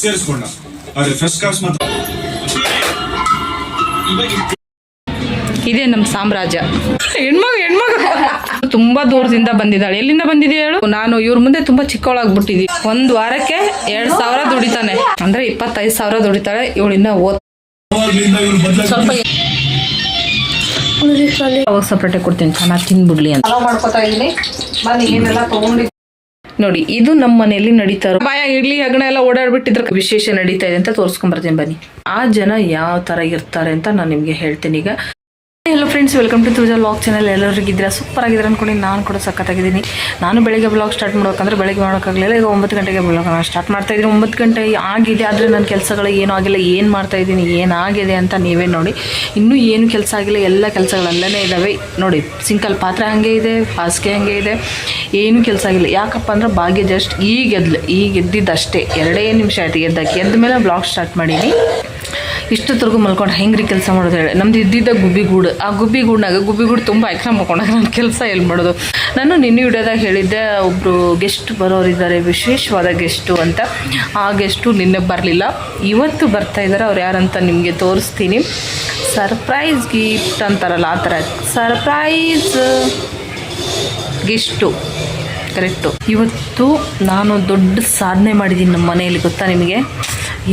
ಸೇರಿಸ್ಕೊಂಡ ಅದೇ ಕ್ಲಾಸ್ ಮಾತ್ರ ಇದೇ ನಮ್ಮ ಸಾಮ್ರಾಜ್ಯ. ಹೆಣ್ಮಗ ಹೆಣ್ಮಗ. ತುಂಬಾ ದೂರದಿಂದ ಬಂದಿದ್ದಾಳೆ. ಎಲ್ಲಿಂದ ಬಂದಿದೆ ಹೇಳು? ನಾನು ಇವ್ರ ಮುಂದೆ ತುಂಬಾ ಚಿಕ್ಕವಳಾಗ್ಬಿಟ್ಟಿದ್ವಿ ಒಂದ್ ವಾರಕ್ಕೆ ಎರಡ್ ಸಾವಿರ ದುಡಿತಾನೆ. ಅಂದ್ರೆ ಇಪ್ಪತ್ತೈದು ಸಾವಿರ ದುಡಿತಾಳೆ. ಇವಳಿಂದ ಓದ್ ಸ್ವಲ್ಪ ಅವಾಗ ಸಪ್ರೇಟ್ ಕೊಡ್ತೀನಿ ಚೆನ್ನಾಗಿ ತಿನ್ಬಿಡ್ಲಿ ಅಂತ. ಮಾಡ್ಕೊತಾ ಇದೀನಿ ಬನ್ನಿ ಏನೆಲ್ಲ ತಗೊಂಡಿ ನೋಡಿ ಇದು ನಮ್ಮ ಮನೆಯಲ್ಲಿ ನಡೀತಾ ಇರೋ ಬಾಯ ಇಡ್ಲಿ ಹಗಣ ಎಲ್ಲ ಓಡಾಡ್ಬಿಟ್ಟಿದ್ರೆ. ವಿಶೇಷ ನಡೀತಾ ಇದೆ ಅಂತ ತೋರಿಸ್ಕೊಂಡ್ ಬರ್ತೀನಿ ಬನ್ನಿ. ಆ ಜನ ಯಾವ ತರ ಇರ್ತಾರೆ ಅಂತ ನಾನು ನಿಮ್ಗೆ ಹೇಳ್ತೀನಿ. ಈಗ hello friends welcome to Tuja vlog channel ಎಲ್ಲರಿಗಿದ್ದೀರಾ super ಆಗಿದ್ರೆ ಅಂದ್ಕೊಂಡು ನಾನು ಕೂಡ ಸಕ್ಕತ್ತಾಗಿದ್ದೀನಿ ನಾನು ಬೆಳಗ್ಗೆ ಬ್ಲಾಗ್ ಸ್ಟಾರ್ಟ್ ಮಾಡ್ಬೇಕಂದ್ರೆ ಬೆಳಗ್ಗೆ ಮಾಡೋಕ್ಕಾಗಲಿಲ್ಲ ಈಗ ಒಂಬತ್ತು ಗಂಟೆಗೆ ಬ್ಲಾಗ್ ಸ್ಟಾರ್ಟ್ ಮಾಡ್ತಾ ಇದ್ದೀನಿ. ಒಂಬತ್ತು ಗಂಟೆ ಆಗಿದೆ, ಆದರೆ ನನ್ನ ಕೆಲಸಗಳು ಏನೂ ಆಗಿಲ್ಲ. ಏನು ಮಾಡ್ತಾ ಇದ್ದೀನಿ, ಏನಾಗಿದೆ ಅಂತ ನೀವೇ ನೋಡಿ. ಇನ್ನೂ ಏನು ಕೆಲಸ ಆಗಿಲ್ಲ, ಎಲ್ಲ ಕೆಲಸಗಳಲ್ಲೇ ಇದ್ದಾವೆ ನೋಡಿ ಸಿಂಕಲ್ ಪಾತ್ರೆ ಹಾಗೆ ಇದೆ, ಹಾಸಿಗೆ ಹಾಗೆ ಇದೆ. ಏನು ಕೆಲಸ ಆಗಿಲ್ಲ. ಯಾಕಪ್ಪ ಅಂದ್ರೆ ಭಾಗ್ಯ ಜಸ್ಟ್ ಈಗ ಎದ್ಲು, ಈಗ ಎದ್ದಿದ್ದಷ್ಟೇ. ಎರಡೇ ನಿಮಿಷ ಆಯಿತು ಎದ್ದಕ್ಕೆ ಎದ್ದ ಮೇಲೆ ಬ್ಲಾಗ್ ಸ್ಟಾರ್ಟ್ ಮಾಡೀನಿ. ಇಷ್ಟೊತ್ತರೆಗೂ ಮಲ್ಕೊಂಡು ಹೆಂಗ್ರಿ ಕೆಲಸ ಮಾಡೋದು ಹೇಳಿ. ನಮ್ದು ಇದ್ದಿದ್ದ ಗುಬ್ಬಿಗೂಡು. ಆ ಗುಬ್ಬಿಗೂಡ್ನಾಗ ಗುಬ್ಬಿಗೂಡು ತುಂಬ ಎಕ್ಸಾಮ್ ಮಲ್ಕೊಂಡಾಗ ನನ್ನ ಕೆಲಸ ಎಲ್ಲಿ ಮಾಡೋದು. ನಾನು ನಿನ್ನೆ ವಿಡಿಯೋದಾಗ ಹೇಳಿದ್ದೆ ಒಬ್ಬರು ಗೆಸ್ಟ್ ಬರೋರಿದ್ದಾರೆ, ವಿಶೇಷವಾದ ಗೆಸ್ಟು ಅಂತ. ಆ ಗೆಸ್ಟು ನಿನ್ನೆ ಬರಲಿಲ್ಲ. ಇವತ್ತು ಬರ್ತಾ ಇದ್ದಾರೆ ಅವ್ರು ಯಾರಂತ ನಿಮಗೆ ತೋರಿಸ್ತೀನಿ. ಸರ್ಪ್ರೈಸ್ ಗಿಫ್ಟ್ ಅಂತಾರಲ್ಲ, ಆ ಥರ. ಸರ್ಪ್ರೈಸ್ ಗೆಸ್ಟು ಕರೆಕ್ಟು ಇವತ್ತು ನಾನು ದೊಡ್ಡ ಸಾಧನೆ ಮಾಡಿದ್ದೀನಿ ನಮ್ಮ ಮನೆಯಲ್ಲಿ, ಗೊತ್ತಾ ನಿಮಗೆ?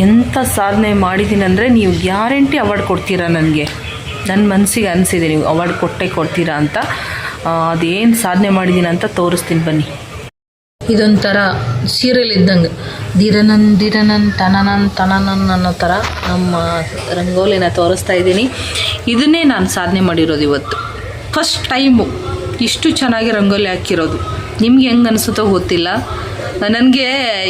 ಎಂಥ ಸಾಧನೆ ಮಾಡಿದ್ದೀನಂದರೆ ನೀವು ಗ್ಯಾರಂಟಿ ಅವಾರ್ಡ್ ಕೊಡ್ತೀರಾ ನನಗೆ? ನನ್ನ ಮನಸ್ಸಿಗೆ ಅನಿಸಿದೆ ನೀವು ಅವಾರ್ಡ್ ಕೊಟ್ಟೆ ಕೊಡ್ತೀರಾ ಅಂತ. ಅದೇನು ಸಾಧನೆ ಮಾಡಿದ್ದೀನಿ ಅಂತ ತೋರಿಸ್ತೀನಿ ಬನ್ನಿ. ಇದೊಂಥರ ಸೀರಿಯಲ್ ಇದ್ದಂಗೆ ದಿರನನ್ ದಿರನನ್, ತನನನ್ ತನನನ್ ಅನ್ನೋ ಥರ ನಮ್ಮ ರಂಗೋಲಿನ ತೋರಿಸ್ತಾ ಇದ್ದೀನಿ. ಇದನ್ನೇ ನಾನು ಸಾಧನೆ ಮಾಡಿರೋದು ಇವತ್ತು. ಫಸ್ಟ್ ಟೈಮು ಇಷ್ಟು ಚೆನ್ನಾಗಿ ರಂಗೋಲಿ ಹಾಕಿರೋದು. ನಿಮ್ಗೆ ಹೆಂಗೆ ಅನಿಸುತ್ತೋ ಗೊತ್ತಿಲ್ಲ. ನನಗೆ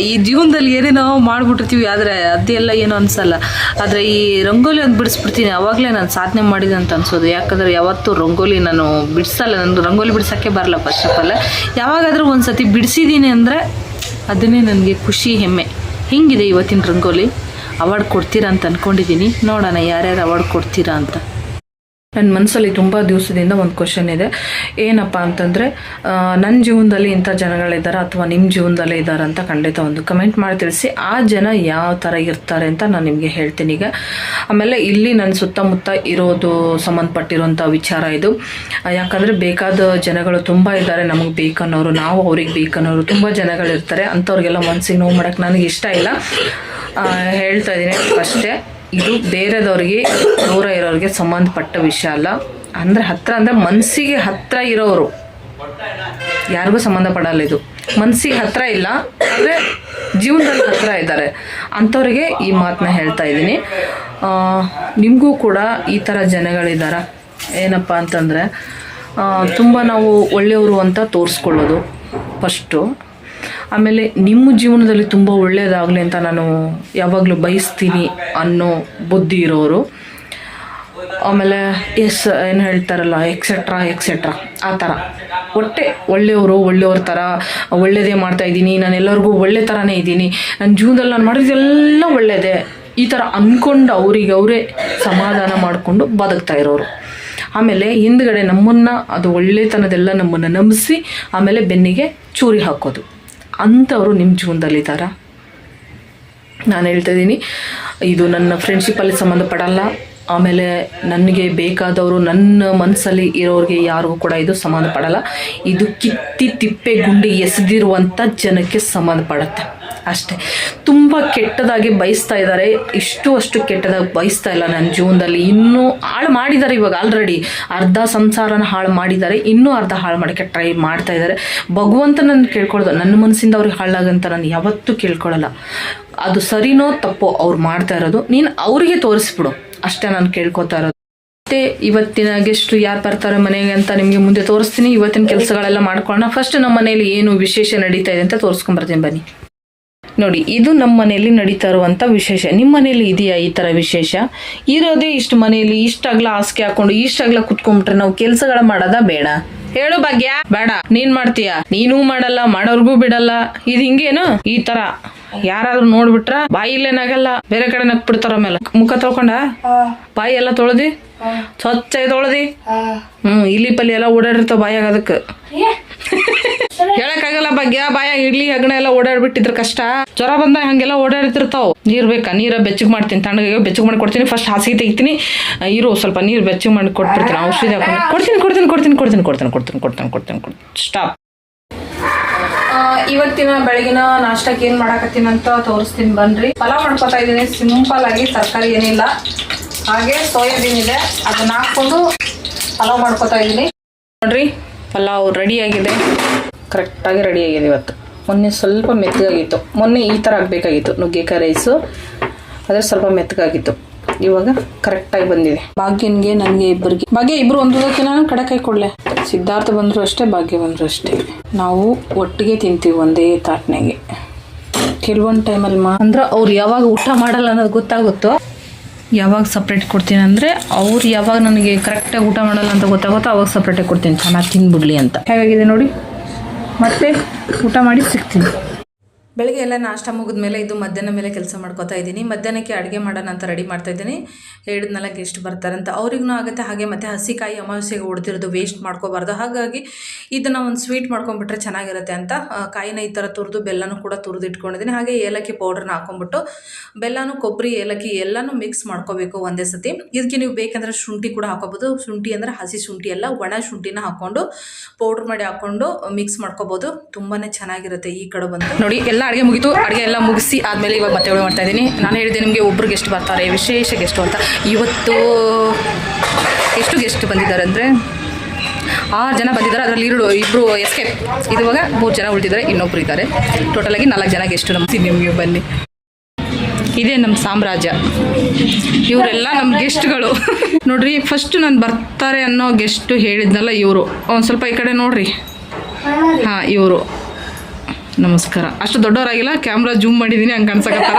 ಈ ಜೀವನದಲ್ಲಿ ಏನೇನೋ ಮಾಡಿಬಿಟ್ಟಿರ್ತೀವಿ, ಆದರೆ ಅದೆಲ್ಲ ಏನೋ ಅನಿಸಲ್ಲ. ಆದರೆ ಈ ರಂಗೋಲಿ ಒಂದು ಬಿಡಿಸ್ಬಿಡ್ತೀನಿ, ಅವಾಗಲೇ ನಾನು ಸಾಧನೆ ಮಾಡಿದೆ ಅಂತ ಅನ್ಸೋದು. ಯಾಕಂದರೆ ಯಾವತ್ತೂ ರಂಗೋಲಿ ನಾನು ಬಿಡಿಸಲ್ಲ ನನಗೆ ರಂಗೋಲಿ ಬಿಡಿಸೋಕ್ಕೆ ಬರಲ್ಲ ಫಸ್ಟ್ ಆಫ್ ಆಲ್ ಯಾವಾಗಾದರೂ ಒಂದು ಸತಿ ಬಿಡಿಸಿದ್ದೀನಿ ಅಂದರೆ ಅದನ್ನೇ ನನಗೆ ಖುಷಿ, ಹೆಮ್ಮೆ. ಹೆಂಗಿದೆ ಇವತ್ತಿನ ರಂಗೋಲಿ? ಅವಾರ್ಡ್ ಕೊಡ್ತೀರಾ ಅಂತ ಅಂದ್ಕೊಂಡಿದ್ದೀನಿ ನೋಡೋಣ ಯಾರ್ಯಾರು ಅವಾರ್ಡ್ ಕೊಡ್ತೀರಾ ಅಂತ. ನನ್ನ ಮನಸ್ಸಲ್ಲಿ ತುಂಬ ದಿವಸದಿಂದ ಒಂದು ಕ್ವಶನ್ ಇದೆ. ಏನಪ್ಪ ಅಂತಂದರೆ ನನ್ನ ಜೀವನದಲ್ಲಿ ಇಂಥ ಜನಗಳಿದ್ದಾರೆ ಅಥವಾ ನಿಮ್ಮ ಜೀವನದಲ್ಲೇ ಇದ್ದಾರೆ ಅಂತ ಖಂಡಿತ ಒಂದು ಕಮೆಂಟ್ ಮಾಡಿ ತಿಳಿಸಿ. ಆ ಜನ ಯಾವ ಥರ ಇರ್ತಾರೆ ಅಂತ ನಾನು ನಿಮಗೆ ಹೇಳ್ತೀನಿ ಈಗ. ಆಮೇಲೆ ಇಲ್ಲಿ ನನ್ನ ಸುತ್ತಮುತ್ತ ಇರೋದು ಸಂಬಂಧಪಟ್ಟಿರುವಂಥ ವಿಚಾರ ಇದು. ಯಾಕಂದರೆ ಬೇಕಾದ ಜನಗಳು ತುಂಬ ಇದ್ದಾರೆ ನಮಗೆ ಬೇಕನ್ನೋರು, ನಾವು ಅವ್ರಿಗೆ ಬೇಕನ್ನೋರು, ತುಂಬ ಜನಗಳಿರ್ತಾರೆ. ಅಂಥವ್ರಿಗೆಲ್ಲ ಮನಸ್ಸಿಗೆ ನೋವು ಮಾಡೋಕ್ಕೆ ನನಗೆ ಇಷ್ಟ ಇಲ್ಲ. ಹೇಳ್ತಾ ಇದ್ದೀನಿ ಅಷ್ಟೇ. ಇದು ಬೇರೆದವ್ರಿಗೆ ದೂರ ಇರೋರಿಗೆ ಸಂಬಂಧಪಟ್ಟ ವಿಷಯ ಅಲ್ಲ. ಅಂದರೆ ಹತ್ರ ಅಂದರೆ ಮನಸ್ಸಿಗೆ ಹತ್ರ ಇರೋರು. ಯಾರಿಗೂ ಸಂಬಂಧಪಡಲ್ಲ ಇದು. ಮನಸ್ಸಿಗೆ ಹತ್ರ ಇಲ್ಲ ಆದರೆ ಜೀವನದಲ್ಲಿ ಹತ್ರ ಇದ್ದಾರೆ. ಅಂಥವ್ರಿಗೆ ಈ ಮಾತನ್ನ ಹೇಳ್ತಾ ಇದ್ದೀನಿ. ನಿಮಗೂ ಕೂಡ ಈ ಥರ ಜನಗಳಿದ್ದಾರೆ ಏನಪ್ಪ ಅಂತಂದರೆ ತುಂಬ ನಾವು ಒಳ್ಳೆಯವರು ಅಂತ ತೋರಿಸ್ಕೊಳ್ಳೋದು ಫಸ್ಟು ಆಮೇಲೆ ನಿಮ್ಮ ಜೀವನದಲ್ಲಿ ತುಂಬ ಒಳ್ಳೆಯದಾಗಲಿ ಅಂತ ನಾನು ಯಾವಾಗಲೂ ಬಯಸ್ತೀನಿ ಅನ್ನೋ ಬುದ್ಧಿ ಇರೋರು. ಆಮೇಲೆ ಎಸ್ ಏನು ಹೇಳ್ತಾರಲ್ಲ ಎಕ್ಸೆಟ್ರಾ ಎಕ್ಸೆಟ್ರಾ ಆ ಥರ. ಒಟ್ಟೆ ಒಳ್ಳೆಯವರು ಒಳ್ಳೆಯವ್ರ ಥರ ಒಳ್ಳೆಯದೇ ಮಾಡ್ತಾ ಇದ್ದೀನಿ, ನಾನು ಎಲ್ಲರಿಗೂ ಒಳ್ಳೆ ಥರನೇ ಇದ್ದೀನಿ. ನನ್ನ ಜೀವನದಲ್ಲಿ ನಾನು ಮಾಡಿದ್ದೆಲ್ಲ ಒಳ್ಳೆಯದೇ ಈ ಥರ ಅಂದ್ಕೊಂಡು ಅವ್ರಿಗೆ ಅವರೇ ಸಮಾಧಾನ ಮಾಡಿಕೊಂಡು ಬದುಕ್ತಾ ಇರೋರು. ಆಮೇಲೆ ಹಿಂದ್ಗಡೆ ನಮ್ಮನ್ನು, ಅದು ಒಳ್ಳೆತನದೆಲ್ಲ ನಮ್ಮನ್ನು ನಂಬಿಸಿ, ಆಮೇಲೆ ಬೆನ್ನಿಗೆ ಚೂರಿ ಹಾಕೋದು. ಅಂಥವರು ನಿಮ್ಮ ಜೀವನದಲ್ಲಿದ್ದಾರಾ ನಾನು ಹೇಳ್ತಾ ಇದ್ದೀನಿ ಇದು ನನ್ನ ಫ್ರೆಂಡ್ಶಿಪ್ಪಲ್ಲಿ ಸಂಬಂಧಪಡಲ್ಲ. ಆಮೇಲೆ ನನಗೆ ಬೇಕಾದವರು, ನನ್ನ ಮನಸ್ಸಲ್ಲಿ ಇರೋರಿಗೆ ಯಾರಿಗೂ ಕೂಡ ಇದು ಸಂಬಂಧಪಡಲ್ಲ. ಇದು ಕಿತ್ತಿ ತಿಪ್ಪೆ ಗುಂಡಿ ಎಸೆದಿರುವಂಥ ಜನಕ್ಕೆ ಸಂಬಂಧಪಡುತ್ತೆ. ಅಷ್ಟೇ. ತುಂಬ ಕೆಟ್ಟದಾಗಿ ಬಯಸ್ತಾ ಇದ್ದಾರೆ. ಇಷ್ಟು ಅಷ್ಟು ಕೆಟ್ಟದಾಗಿ ಬಯಸ್ತಾ ಇಲ್ಲ ನನ್ನ ಜೀವನದಲ್ಲಿ. ಇನ್ನೂ ಹಾಳು ಮಾಡಿದ್ದಾರೆ ಇವಾಗ ಆಲ್ರೆಡಿ ಅರ್ಧ ಸಂಸಾರನ ಹಾಳು ಮಾಡಿದ್ದಾರೆ. ಇನ್ನೂ ಅರ್ಧ ಹಾಳು ಮಾಡೋಕ್ಕೆ ಟ್ರೈ ಮಾಡ್ತಾ ಇದ್ದಾರೆ. ಭಗವಂತ ನನ್ನ ಕೇಳ್ಕೊಳ್ಳೋದು ನನ್ನ ಮನಸ್ಸಿಂದ ಅವ್ರಿಗೆ ಹಾಳಾಗಂತ ನಾನು ಯಾವತ್ತೂ ಕೇಳ್ಕೊಳ್ಳಲ್ಲ ಅದು ಸರಿನೋ ತಪ್ಪೋ ಅವ್ರು ಮಾಡ್ತಾ ಇರೋದು. ನೀನು ಅವರಿಗೆ ತೋರಿಸ್ಬಿಡು. ಅಷ್ಟೇ ನಾನು ಕೇಳ್ಕೊತಾ ಇರೋದು. ಮತ್ತೆ ಇವತ್ತಿನ ಗೆಸ್ಟ್ ಯಾರು ಬರ್ತಾರೆ ಮನೆಗೆ ಅಂತ ನಿಮಗೆ ಮುಂದೆ ತೋರಿಸ್ತೀನಿ. ಇವತ್ತಿನ ಕೆಲಸಗಳೆಲ್ಲ ಮಾಡ್ಕೊಳ್ಳೋಣ. ಫಸ್ಟ್ ನಮ್ಮ ಮನೆಯಲ್ಲಿ ಏನು ವಿಶೇಷ ನಡೀತಾ ಇದೆ ಅಂತ ತೋರಿಸ್ಕೊಂಬರ್ತೀನಿ ಬನ್ನಿ. ನೋಡಿ ಇದು ನಮ್ಮ ಮನೆಯಲ್ಲಿ ನಡೀತಾ ಇರುವಂತ ವಿಶೇಷ. ನಿಮ್ಮ ಮನೆಯಲ್ಲಿ ಇದೆಯಾ ಈ ಥರ ವಿಶೇಷ? ಇರೋದೇ ಇಷ್ಟು ಮನೆಯಲ್ಲಿ ಇಷ್ಟಾಗ್ಲ ಹಾಸಿಗೆ ಹಾಕೊಂಡು ಇಷ್ಟಾಗ್ಲ ಕುತ್ಕೊಂಡ್ಬಿಟ್ರೆ ನಾವು ಕೆಲಸಗಳ ಮಾಡೋದ ಬೇಡ? ಹೇಳು ಭಾಗ್ಯ. ಬೇಡ. ನೀನ್ ಮಾಡ್ತೀಯ? ನೀನೂ ಮಾಡಲ್ಲ ಮಾಡೋರ್ಗೂ ಬಿಡಲ್ಲ. ಇದು ಹಿಂಗೇನು? ಈ ತರ. ಯಾರಾದ್ರೂ ನೋಡ್ಬಿಟ್ರ ಬಾಯಿ ಇಲ್ಲೇನಾಗಲ್ಲ ಬೇರೆ ಕಡೆ ನಕ್ ಬಿಡ್ತಾರ ಮೇಲೆ ಮುಖ ತೊಳ್ಕೊಂಡ? ಬಾಯಿ ಎಲ್ಲ ತೊಳ್ದಿ? ಸ್ವಚ್ಛ ತೊಳ್ದಿ? ಹ್ಮ್ ಇಲಿ ಪಲ್ಲಿ ಎಲ್ಲ ಓಡಾಡಿರ್ತಾವ ಬಾಯಾಗ ಅದಕ್ಕೆ. ಹೇಳಕ್ಕಾಗಲ್ಲ ಭಾಗ್ಯ ಬಾಯ ಇಡ್ಲಿ ಹೆಗಣ ಎಲ್ಲ ಓಡಾಡ್ಬಿಟ್ಟಿದ್ರ ಕಷ್ಟ. ಜ್ವರ ಬಂದಾಗ ಹಂಗೆಲ್ಲ ಓಡಾಡ್ತಿರ್ತಾವ. ನೀರ್ ಬೇಕಾ? ನೀರ ಬೆಚ್ಚಗ್ ಮಾಡ್ತೀನಿ. ತಣ್ಣಗೆ ಬೆಚ್ಚಗ್ ಮಾಡಿ ಕೊಡ್ತೀನಿ. ಫಸ್ಟ್ ಹಾಸಿಗೆ ತೆಗಿತೀನಿ. ಇರೋ ಸ್ವಲ್ಪ ನೀರು ಬೆಚ್ಚಗ್ ಮಾಡಿ ಕೊಟ್ಬಿಡ್ತೀನಿ. ಔಷಧಿ ಹಾಕೊಂಡು ಕೊಡ್ತೀನಿ ಕೊಡ್ತೀನಿ ಕೊಡ್ತೀನಿ ಕೊಡ್ತೀನಿ ಕೊಡ್ತೀನಿ ಕೊಡ್ತೀನಿ ಕೊಡ್ತೀನಿ ಕೊಡ್ತೀನಿ ಕೊಡ್ತೀನಿ. ಸ್ಟಾಪ್ ಇವತ್ತಿನ ಬೆಳಗಿನ ನಾಷ್ಟಕ್ಕೆ ಏನ್ ಮಾಡಾಕತ್ತೀನಿ ಅಂತ ತೋರಿಸ್ತೀನಿ ಬನ್ರಿ. ಪಲಾವ್ ಮಾಡ್ಕೊತಾ ಇದ್ದೀನಿ. ಸಿಂಪಲ್ ಆಗಿ ತರಕಾರಿ ಏನಿಲ್ಲ. ಹಾಗೆ ಸೋಯಾಬೀನ್ ಇದೆ. ಅದನ್ನ ಹಾಕೊಂಡು ಪಲಾವ್ ಮಾಡ್ಕೊತಾ ಇದ್ದೀನಿ. ನೋಡ್ರಿ ಪಲಾವ್ ರೆಡಿ ಆಗಿದೆ. ಕರೆಕ್ಟಾಗಿ ರೆಡಿ ಆಗಿದೆ ಇವತ್ತು. ಮೊನ್ನೆ ಸ್ವಲ್ಪ ಮೆತ್ತಗಾಗಿತ್ತು. ಮೊನ್ನೆ ಈ ಥರ ಆಗಬೇಕಾಗಿತ್ತು. ನುಗ್ಗೆಕಾಯಿ ರೈಸು ಆದರೆ ಸ್ವಲ್ಪ ಮೆತ್ತಗಾಗಿತ್ತು. ಇವಾಗ ಕರೆಕ್ಟಾಗಿ ಬಂದಿದೆ. ಭಾಗ್ಯನಿಗೆ ನನಗೆ ಇಬ್ಬರಿಗೆ. ಭಾಗ್ಯ ಇಬ್ಬರು ಒಂದು ನಾನು ಕಡೆ ಕೈ ಕೊಡಲೆ. ಸಿದ್ಧಾರ್ಥ ಬಂದರೂ ಅಷ್ಟೇ ಭಾಗ್ಯ ಬಂದ್ರು ಅಷ್ಟೇ. ನಾವು ಒಟ್ಟಿಗೆ ತಿಂತೀವಿ ಒಂದೇ ತಾಟ್ನಾಗೆ ಕೆಲವೊಂದು ಟೈಮಲ್ಲಿ ಮಾ ಅಂದ್ರೆ ಅವ್ರು ಯಾವಾಗ ಊಟ ಮಾಡಲ್ಲ ಅನ್ನೋದು ಗೊತ್ತಾಗುತ್ತೋ ಯಾವಾಗ ಸಪ್ರೇಟ್ ಕೊಡ್ತೀನಿ ಅಂದರೆ ಅವ್ರು ಯಾವಾಗ ನನಗೆ ಕರೆಕ್ಟಾಗಿ ಊಟ ಮಾಡಲ್ಲ ಅಂತ ಗೊತ್ತಾಗುತ್ತೋ ಅವಾಗ ಸಪ್ರೇಟಾಗಿ ಕೊಡ್ತೀನಿ. ಚೆನ್ನಾಗಿ ತಿಂದ್ಬಿಡ್ಲಿ ಅಂತ. ಹೇಗಾಗಿದೆ ನೋಡಿ? ಮತ್ತೆ ಊಟ ಮಾಡಿ ಸಿಗ್ತೀನಿ. ಬೆಳಗ್ಗೆ ಎಲ್ಲ ನಾಷ್ಟ ಮುಗಿದ ಮೇಲೆ ಇದು ಮಧ್ಯಾಹ್ನ ಮೇಲೆ ಕೆಲಸ ಮಾಡ್ಕೋತಾ ಇದ್ದೀನಿ. ಮಧ್ಯಾಹ್ನಕ್ಕೆ ಅಡುಗೆ ಮಾಡೋಣ ಅಂತ ರೆಡಿ ಮಾಡ್ತಾ ಇದ್ದೀನಿ. ಹೇಳಿದ್ನಲ್ಲ ಗೆಸ್ಟ್ ಬರ್ತಾರಂತ. ಅವ್ರಿಗೂ ಆಗುತ್ತೆ ಹಾಗೆ ಮತ್ತು ಹಸಿಕಾಯಿ ಅಮಾವಾಸ್ಯೆಗೆ ಹೊಡೆದಿರೋದು ವೇಸ್ಟ್ ಮಾಡ್ಕೋಬಾರ್ದು. ಹಾಗಾಗಿ ಇದನ್ನು ಒಂದು ಸ್ವೀಟ್ ಮಾಡ್ಕೊಂಡ್ಬಿಟ್ರೆ ಚೆನ್ನಾಗಿರುತ್ತೆ ಅಂತ ಕಾಯಿನ ಈ ಥರ ತುರಿದು ಬೆಲ್ಲನೂ ಕೂಡ ತುರಿದು ಇಟ್ಕೊಂಡಿದ್ದೀನಿ. ಹಾಗೆ ಏಲಕ್ಕಿ ಪೌಡ್ರನ್ನ ಹಾಕೊಂಡ್ಬಿಟ್ಟು ಬೆಲ್ಲನೂ ಕೊಬ್ಬರಿ, ಏಲಕ್ಕಿ ಎಲ್ಲನೂ ಮಿಕ್ಸ್ ಮಾಡ್ಕೋಬೇಕು ಒಂದೇ ಸತಿ. ಇದಕ್ಕೆ ನೀವು ಬೇಕಂದ್ರೆ ಶುಂಠಿ ಕೂಡ ಹಾಕೋಬೋದು. ಶುಂಠಿ ಅಂದರೆ ಹಸಿ ಶುಂಠಿ ಎಲ್ಲ ಒಣ ಶುಂಠಿನ ಹಾಕ್ಕೊಂಡು ಪೌಡ್ರ್ ಮಾಡಿ ಹಾಕ್ಕೊಂಡು ಮಿಕ್ಸ್ ಮಾಡ್ಕೋಬೋದು. ತುಂಬಾ ಚೆನ್ನಾಗಿರುತ್ತೆ ಈ ಕಡೆ ಬಂದು ನೋಡಿ, ಎಲ್ಲ ಅಡುಗೆ ಮುಗಿತು. ಅಡುಗೆ ಎಲ್ಲ ಮುಗಿಸಿ ಆದಮೇಲೆ ಇವಾಗ ಮತ್ತೆ ಮಾಡ್ತಾ ಇದ್ದೀನಿ. ನಾನು ಹೇಳಿದೆ ನಿಮಗೆ ಒಬ್ಬರು ಗೆಸ್ಟ್ ಬರ್ತಾರೆ ವಿಶೇಷ ಗೆಸ್ಟು ಅಂತ. ಇವತ್ತು ಎಷ್ಟು ಗೆಸ್ಟ್ ಬಂದಿದ್ದಾರೆ ಅಂದರೆ ಆರು ಜನ ಬಂದಿದ್ದಾರೆ. ಅದರಲ್ಲಿ ಇರಡು ಇಬ್ಬರು ಎಸ್ಕೇಪ್ ಇದುವಾಗ ಮೂರು ಜನ ಉಳಿದಿದ್ದಾರೆ, ಇನ್ನೊಬ್ರು ಇದ್ದಾರೆ. ಟೋಟಲಾಗಿ ನಾಲ್ಕು ಜನ ಗೆಸ್ಟು ನಮ್ಮ ನಿಮಗೆ ಬನ್ನಿ. ಇದೇ ನಮ್ಮ ಸಾಮ್ರಾಜ್ಯ. ಇವರೆಲ್ಲ ನಮ್ಮ ಗೆಸ್ಟ್ಗಳು ನೋಡ್ರಿ ಫಸ್ಟ್ ನಾನು ಬರ್ತಾರೆ ಅನ್ನೋ ಗೆಸ್ಟು ಹೇಳಿದ್ನಲ್ಲ ಇವರು. ಒಂದು ಸ್ವಲ್ಪ ಈ ಕಡೆ ನೋಡ್ರಿ. ಹಾಂ, ಇವರು. ನಮಸ್ಕಾರ. ಅಷ್ಟು ದೊಡ್ಡವರಾಗಿಲ್ಲ ಕ್ಯಾಮ್ರಾ ಜೂಮ್ ಮಾಡಿದ್ದೀನಿ ಹಂಗೆ ಕಾಣ್ಸಕತ್ತಾರ.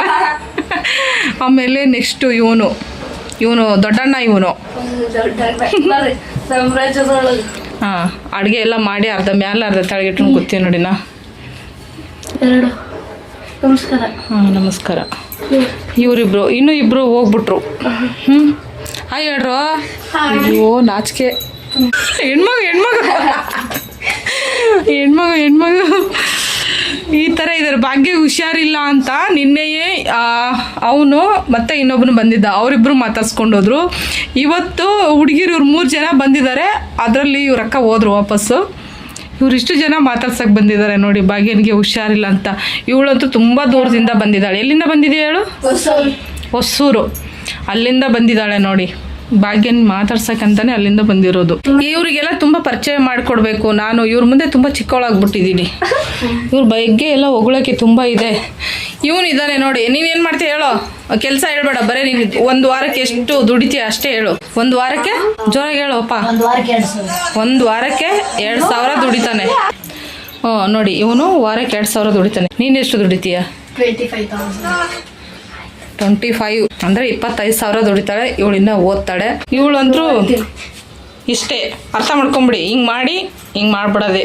ಆಮೇಲೆ ನೆಕ್ಸ್ಟು ಇವನು. ಇವನು ದೊಡ್ಡಣ್ಣ ಇವನು. ಹಾಂ ಅಡುಗೆ ಎಲ್ಲ ಮಾಡಿ ಅರ್ಧ ಮ್ಯಾಲ ಅರ್ಧ ತಳಗಿಟ್ಟು ಗೊತ್ತೀವಿ ನೋಡಿ ನಾ. ಎರಡು. ನಮಸ್ಕಾರ. ಹಾಂ ನಮಸ್ಕಾರ. ಇವರಿಬ್ರು ಇನ್ನೂ ಇಬ್ರು ಹೋಗ್ಬಿಟ್ರು. ಹ್ಞೂ ಹಾಯ್ ಹೇಳ್ರು? ಅಯ್ಯೋ ನಾಚಿಕೆ. ಹೆಣ್ಮಗ ಹೆಣ್ಮಗ. ಹೆಣ್ಮಗ ಹೆಣ್ಮಗು. ಈ ಥರ ಇದ್ದಾರೆ ಭಾಗ್ಯ ಹುಷಾರಿಲ್ಲ ಅಂತ ನಿನ್ನೆಯೇ ಅವನು ಮತ್ತೆ ಇನ್ನೊಬ್ಬನು ಬಂದಿದ್ದ. ಅವರಿಬ್ಬರು ಮಾತಾಡ್ಸ್ಕೊಂಡೋದ್ರು ಇವತ್ತು ಹುಡುಗಿರು ಇವ್ರು ಮೂರು ಜನ ಬಂದಿದ್ದಾರೆ. ಅದರಲ್ಲಿ ಇವ್ರ ಅಕ್ಕ ಹೋದ್ರು ವಾಪಸ್ಸು. ಇವರಿಷ್ಟು ಜನ ಮಾತಾಡ್ಸಕ್ಕೆ ಬಂದಿದ್ದಾರೆ ನೋಡಿ ಭಾಗ್ಯನಿಗೆ ಹುಷಾರಿಲ್ಲ ಅಂತ. ಇವಳಂತೂ ತುಂಬ ದೂರದಿಂದ ಬಂದಿದ್ದಾಳೆ. ಎಲ್ಲಿಂದ ಬಂದಿದೆ ಹೇಳು? ಹೊಸೂರು. ಅಲ್ಲಿಂದ ಬಂದಿದ್ದಾಳೆ ನೋಡಿ. ಭಾಗ್ಯನ್ ಮಾತಾಡ್ಸಕ್ಕಂತಾನೆ ಅಲ್ಲಿಂದ ಬಂದಿರೋದು. ಇವರಿಗೆಲ್ಲ ತುಂಬಾ ಪರಿಚಯ ಮಾಡ್ಕೊಡ್ಬೇಕು. ನಾನು ಇವ್ರ ಮುಂದೆ ತುಂಬಾ ಚಿಕ್ಕವಳಾಗ್ಬಿಟ್ಟಿದ್ದೀನಿ. ಇವ್ರ ಬಗ್ಗೆ ಎಲ್ಲ ಹೊಗಳಕ್ಕೆ ತುಂಬಾ ಇದೆ. ಇವನು ಇದ್ದಾನೆ ನೋಡಿ. ನೀವೇನ್ ಮಾಡ್ತೀಯ ಹೇಳೋ? ಕೆಲಸ ಹೇಳ್ಬೇಡ. ಬರೀ ನೀನು ಒಂದು ವಾರಕ್ಕೆ ಎಷ್ಟು ದುಡಿತೀಯ ಅಷ್ಟೇ ಹೇಳು. ಒಂದು ವಾರಕ್ಕೆ? ಜೋರಾಗಿ ಹೇಳೋಪ್ಪ. ಒಂದು ವಾರಕ್ಕೆ ಎರಡು ಸಾವಿರ. ಒಂದು ವಾರಕ್ಕೆ ಎರಡು ಸಾವಿರ ದುಡಿತಾನೆ. ಹ್ಞೂ ನೋಡಿ ಇವನು ವಾರಕ್ಕೆ ಎರಡು ಸಾವಿರ ದುಡಿತಾನೆ. ನೀನು ಎಷ್ಟು ದುಡಿತೀಯ? ಟ್ವೆಂಟಿ ಫೈವ್ ಅಂದ್ರೆ ಇಪ್ಪತ್ತೈದು ಸಾವಿರ ದುಡಿತಾಳೆ, ಇವಳಿಂದ ಓದ್ತಾಳೆ. ಇವಳಂತೂ ಇಷ್ಟೇ. ಅರ್ಥ ಮಾಡ್ಕೊಂಬಿಡಿ. ಹಿಂಗೆ ಮಾಡಿ, ಹಿಂಗೆ ಮಾಡ್ಬಿಡದೆ.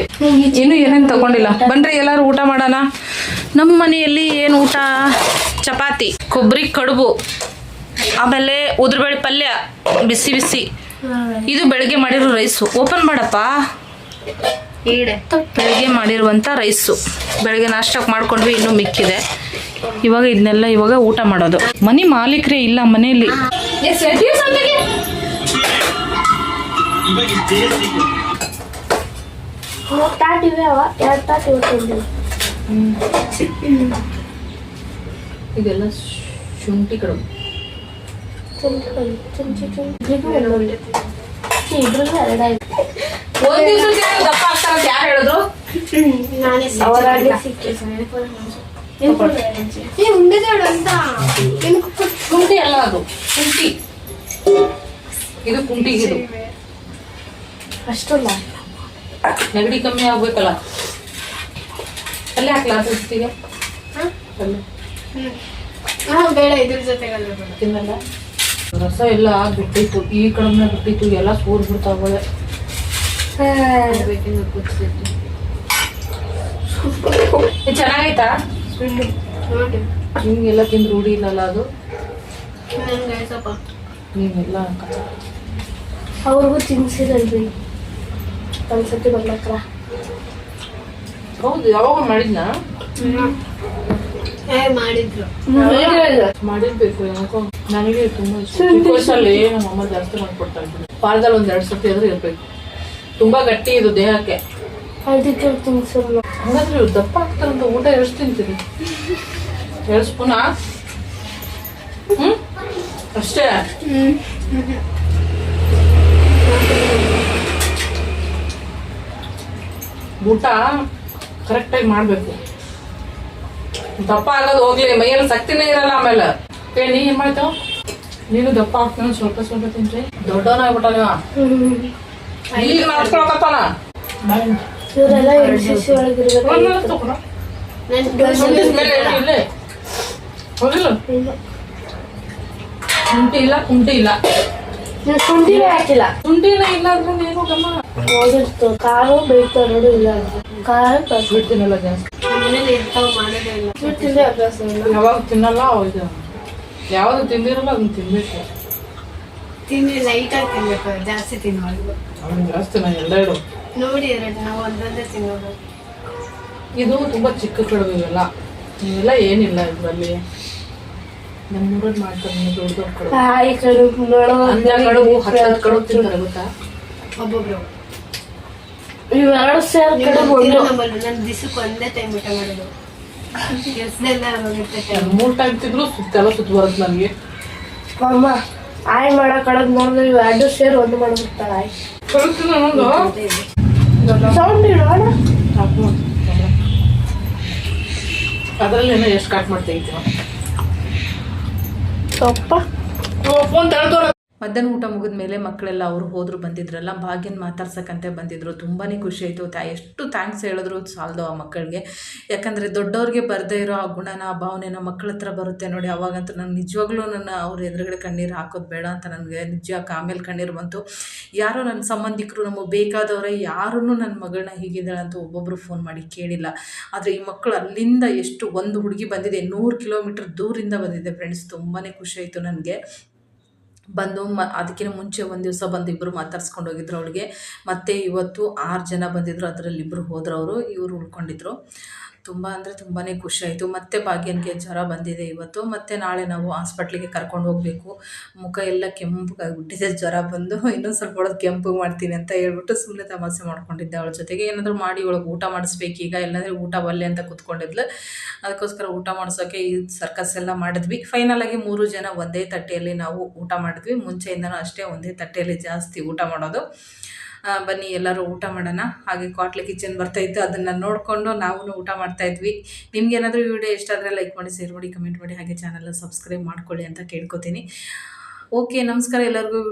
ಇನ್ನೂ ಏನೇನು ತಗೊಂಡಿಲ್ಲ? ಬನ್ರಿ ಎಲ್ಲರೂ ಊಟ ಮಾಡೋಣ. ನಮ್ಮ ಮನೆಯಲ್ಲಿ ಏನು ಊಟ? ಚಪಾತಿ ಕೊಬ್ಬರಿ ಕಡುಬು, ಆಮೇಲೆ ಉದ್ರಬೇಳೆ ಪಲ್ಯ, ಬಿಸಿ ಬಿಸಿ. ಇದು ಬೆಳಗ್ಗೆ ಮಾಡಿರೋ ರೈಸು. ಓಪನ್ ಮಾಡಪ್ಪ. ಈಡೆ ಬೆಳಗ್ಗೆ ಮಾಡಿರುವಂಥ ರೈಸು ಬೆಳಗ್ಗೆ ನಾಷ್ಟಕ್ಕೆ ಮಾಡ್ಕೊಂಡ್ವಿ ಇನ್ನೂ ಮಿಕ್ಕಿದೆ. ಇವಾಗ ಇದನ್ನೆಲ್ಲ ಇವಾಗ ಊಟ ಮಾಡೋದು. ಮನೆ ಮಾಲೀಕರೇ ಇಲ್ಲ ಮನೆಯಲ್ಲಿ. ಇದೆಲ್ಲ ಶುಂಠಿ ಕಡುಬು. ಎರಡಾಯ್ತು ದಪ್ಪ ಆಗ್ತಾರ ಅಂತ ಯಾರು ಹೇಳಿದ್ರು? ಕುಂಟಿ ಅಲ್ಲ ಅದು. ಕುಂಟಿ. ಇದು ಕುಂಟಿ ಇದು. ಅಷ್ಟಲ್ಲ ನೆಗಡಿ ಕಮ್ಮಿ ಆಗ್ಬೇಕಲ್ಲ. ಅಲ್ಲೇ ಹಾಕ್ಲಾ ಹಾ? ಬೇಡ ಇದ್ರ ಜೊತೆ ತಿನ್ನಲ್ಲ. ರಸ ಎಲ್ಲ ಬಿಟ್ಟಿತ್ತು ಈ ಕಡೆ ಬಿಟ್ಟಿತ್ತು ಎಲ್ಲ ಸೂರ್ ಬಿಡ್ತಾವಳೆ ಚೆನ್ನಾಗೈತಾ ನೋಡಿ ನಿಮಗೆಲ್ಲ ತಿಂದು ರೂಢಿ ಇಲ್ಲಲ್ಲ ಅದು ನೀವೆಲ್ಲ ಅವ್ರಿಗೂ ತಿನ್ಸಿರಲ್ರಿ ಒಂದ್ಸತಿ ಬರ್ಲಕ್ರ ಹೌದು ಯಾವಾಗ ಮಾಡಿದ್ನ ಮಾಡಿದ್ರು ಮಾಡಿರ್ಬೇಕು ಯಾಕೋ ನನಗೆ ತುಂಬಾ ಇಷ್ಟ ಚಿಕ್ಕ ವಯಸ್ಸಲ್ಲಿ ನಮ್ಮ ಅಮ್ಮ ಜಾಸ್ತಿ ಮಾಡ್ಕೊಡ್ತಾ ಇದ್ರು ವಾರದಲ್ಲಿ ಒಂದ್ ಎರಡ್ ಸತಿ ಆದ್ರೂ ಇರ್ಬೇಕು ತುಂಬಾ ಗಟ್ಟಿ ಇದು ದೇಹಕ್ಕೆ. ಅದಕ್ಕೆ ತಿನ್ಸಲ್ಲ ಹಂಗಂದ್ರೆ ಇವ್ರು ದಪ್ಪ ಆಗ್ತಾರಂತ ಊಟ ಎಷ್ಟು ತಿಂತೀರಿ. ಎರಡು ಸ್ಪೂನಾ ಹ್ಮ್? ಅಷ್ಟೇ? ಊಟ ಕರೆಕ್ಟಾಗಿ ಮಾಡಬೇಕು. ದಪ್ಪ ಆಗೋದು ಹೋಗ್ಲಿ ಮೈಯಲ್ಲಿ ಸಕ್ತಿನೇ ಇರಲ್ಲ ಆಮೇಲೆ. ಏ ನೀ ಏನ್ ಮಾಡ್ತಾವ ನೀನು ದಪ್ಪ ಆಗ್ತಾನ ಸ್ವಲ್ಪ ಸ್ವಲ್ಪ ತಿಂತೀನಿ ದೊಡ್ಡವನಾಗ್ಬಿಟ್ಟ ನೀವ ಈಗ ಮಾಡ್ಕೊಳಕತ್ತಾನ? ಇವರೆಲ್ಲ ಎನ್ ಸಿ ಸಿ ಒಳಗಿರ್ಬೇಕು ನನ್ ಮೇಲೆ ಏನು ಇಲ್ಲೇ. ಹೋಗಿಲ್ಲ? ಕುಂಟಿ ಇಲ್ಲ ಕುಂಟಿ ಇಲ್ಲ. ಹಾಕಿಲ್ಲ. ಕುಂಟಿನ ಇಲ್ಲ ಅಂದ್ರೆ ಏನು ಗಮ್ಮ ಹೋಗಿರ್ತು. ಕಾರು ಬೈತಾ ನೋಡು ಇಲ್ಲ ಜಾಸ್ತಿ. ಯಾವಾಗ ತಿನ್ನಲ್ಲ ಯಾವ್ದು ತಿಂದಿರಲ್ಲ ಅದನ್ನ ತಿನ್ಬೇಕು. ತಿಂಡಿ ಲೈಟಾಗಿ ತಿನ್ಬೇಕು ಜಾಸ್ತಿ ತಿನ್ನೋದು ಅವ್ನು ಜಾಸ್ತಿ ನಾನು ನೋಡಿ ಎರಡು ನಾವು ಒಂದೊಂದೇ ತಿನ್ನೋದು. ಇದು ತುಂಬಾ ಚಿಕ್ಕ ಕಡುಬು ಇವೆಲ್ಲ. ಇವೆಲ್ಲ ಏನಿಲ್ಲ ಇದರಲ್ಲಿ. ನಮ್ಮೂರಲ್ಲಿ ಮಾಡ್ತಾರೆ ನೀವು ದೊಡ್ಡ ದೊಡ್ಡ ಕಡುಬು. ಕಾಯಿ ಕಡುಬು ಅಂದ್ರೆ ಕಡುಬು ಹತ್ತತ್ತು ಕಡುಬು ತಿಂತಾರೆ ಗೊತ್ತಾ? ಒಬ್ಬೊಬ್ರು. ಇವೆರಡು ಸೇರ್ ಕಡುಬು ನಾನು ದಿಸಕ್ಕೆ ಒಂದೇ ಟೈಮ್ ಊಟ ಮಾಡೋದು. ಎಸ್ನೆಲ್ಲ ಮೂರು ಟೈಮ್ ತಿಂದ್ರು ಸುತ್ತೆಲ್ಲ ಸುತ್ತ ಬರುತ್ತೆ ನನಗೆ ಅಮ್ಮ ಆಯ್ ಮಾಡಕ್ ಕಡಬ್ ನೋಡಿದ್ರೆ ಇವು ಎರಡು ಸೇರ್ ಒಂದು ಮಾಡ್ಬಿಡ್ತಾಳೆ ಆಯ್. ಸೌಂಡ್ ಇಡೋಣ ಅದರಲ್ಲಿ ಎಷ್ಟು ಕಟ್ ಮಾಡ್ತೀವಿ ಸೊಪ್ಪ. ಫೋನ್ ಮಧ್ಯಾಹ್ನ ಊಟ ಮುಗಿದ ಮೇಲೆ ಮಕ್ಕಳೆಲ್ಲ ಅವರು ಹೋದ್ರು, ಬಂದಿದ್ರಲ್ಲ ಭಾಗ್ಯನ ಮಾತಾಡ್ಸಕ್ಕಂತೆ ಬಂದಿದ್ರು. ತುಂಬಾ ಖುಷಿ ಆಯಿತು. ತಾ, ಎಷ್ಟು ಥ್ಯಾಂಕ್ಸ್ ಹೇಳಿದ್ರು ಸಾಲದು ಆ ಮಕ್ಕಳಿಗೆ. ಯಾಕಂದರೆ ದೊಡ್ಡವ್ರಿಗೆ ಬರದೇ ಇರೋ ಆ ಗುಣನ, ಆ ಭಾವನೆನ ಮಕ್ಕಳ ಹತ್ರ ಬರುತ್ತೆ ನೋಡಿ. ಅವಾಗಂತೂ ನಾನು ನಿಜವಾಗ್ಲೂ ನನ್ನ ಅವ್ರ ಎದುರುಗಡೆ ಕಣ್ಣೀರು ಹಾಕೋದು ಬೇಡ ಅಂತ ನನಗೆ ನಿಜ ಆಮೇಲೆ ಕಣ್ಣೀರು ಬಂತು. ಯಾರೋ ನನ್ನ ಸಂಬಂಧಿಕರು ನಮಗೆ ಬೇಕಾದವರೇ ಯಾರೂ ನನ್ನ ಮಗಳನ್ನ ಹೀಗಿದ್ದಾಳೆ ಅಂತ ಒಬ್ಬೊಬ್ಬರು ಫೋನ್ ಮಾಡಿ ಕೇಳಿಲ್ಲ. ಆದರೆ ಈ ಮಕ್ಕಳು ಅಲ್ಲಿಂದ ಎಷ್ಟು, ಒಂದು ಹುಡುಗಿ ಬಂದಿದೆ, ನೂರು ಕಿಲೋಮೀಟ್ರ್ ದೂರಿಂದ ಬಂದಿದೆ ಫ್ರೆಂಡ್ಸ್ ತುಂಬಾ ಖುಷಿ ಆಯಿತು ನನಗೆ. ಬಂದು ಮ ಅದಕ್ಕಿಂತ ಮುಂಚೆ ಒಂದು ದಿವಸ ಬಂದು ಇಬ್ಬರು ಮಾತಾಡ್ಸ್ಕೊಂಡು ಹೋಗಿದ್ರು ಅವಳಿಗೆ. ಮತ್ತು ಇವತ್ತು ಆರು ಜನ ಬಂದಿದ್ದರು ಅದರಲ್ಲಿ ಇಬ್ಬರು ಹೋದ್ರು ಅವರು, ಇವರು ಉಳ್ಕೊಂಡಿದ್ರು. ತುಂಬ ಅಂದರೆ ತುಂಬಾ ಖುಷಿ ಆಯಿತು ಮತ್ತು ಭಾಗ್ಯನಿಗೆ ಜ್ವರ ಬಂದಿದೆ ಇವತ್ತು. ಮತ್ತು ನಾಳೆ ನಾವು ಹಾಸ್ಪಿಟ್ಲಿಗೆ ಕರ್ಕೊಂಡು ಹೋಗಬೇಕು. ಮುಖ ಎಲ್ಲ ಕೆಂಪಗಾಗ್ಬಿಟ್ಟಿದೆ ಜ್ವರ ಬಂದು ಇನ್ನೊಂದು ಸ್ವಲ್ಪ ಒಳಗೆ ಕೆಂಪು ಮಾಡ್ತೀನಿ ಅಂತ ಹೇಳ್ಬಿಟ್ಟು ಸುಮ್ಮನೆ ತಮಾಷೆ ಮಾಡ್ಕೊಂಡಿದ್ದೆ ಅವಳ ಜೊತೆಗೆ. ಏನಾದರೂ ಮಾಡಿ ಒಳಗೆ ಊಟ ಮಾಡಿಸ್ಬೇಕು. ಈಗ ಎಲ್ಲಾದ್ರೂ ಊಟ ಬಲ್ಲೆ ಅಂತ ಕೂತ್ಕೊಂಡಿದ್ಲು. ಅದಕ್ಕೋಸ್ಕರ ಊಟ ಮಾಡಿಸೋಕೆ ಈ ಸರ್ಕಸ್ ಎಲ್ಲ ಮಾಡಿದ್ವಿ. ಫೈನಲಾಗಿ ಮೂರು ಜನ ಒಂದೇ ತಟ್ಟೆಯಲ್ಲಿ ನಾವು ಊಟ ಮಾಡಿದ್ವಿ. ಮುಂಚೆಯಿಂದನೂ ಅಷ್ಟೇ ಒಂದೇ ತಟ್ಟೆಯಲ್ಲಿ ಜಾಸ್ತಿ ಊಟ ಮಾಡೋದು. ಬನ್ನಿ, ಎಲ್ಲರೂ ಊಟ ಮಾಡೋಣ. ಹಾಗೆ ಕಾಟ್ಲಿ ಕಿಚನ್ ಬರ್ತಾಯಿತ್ತು ಅದನ್ನು ನೋಡಿಕೊಂಡು ನಾವು ಊಟ ಮಾಡ್ತಾಯಿದ್ವಿ ನಿಮ್ಗೆ ಏನಾದರೂ ವಿಡಿಯೋ ಇಷ್ಟ ಆದರೆ ಲೈಕ್ ಮಾಡಿ ಶೇರ್ ಮಾಡಿ ಕಮೆಂಟ್ ಮಾಡಿ, ಹಾಗೆ ಚಾನಲ್ನ ಸಬ್ಸ್ಕ್ರೈಬ್ ಮಾಡ್ಕೊಳ್ಳಿ ಅಂತ ಕೇಳ್ಕೊತೀನಿ. ಓಕೆ ನಮಸ್ಕಾರ ಎಲ್ಲರಿಗೂ.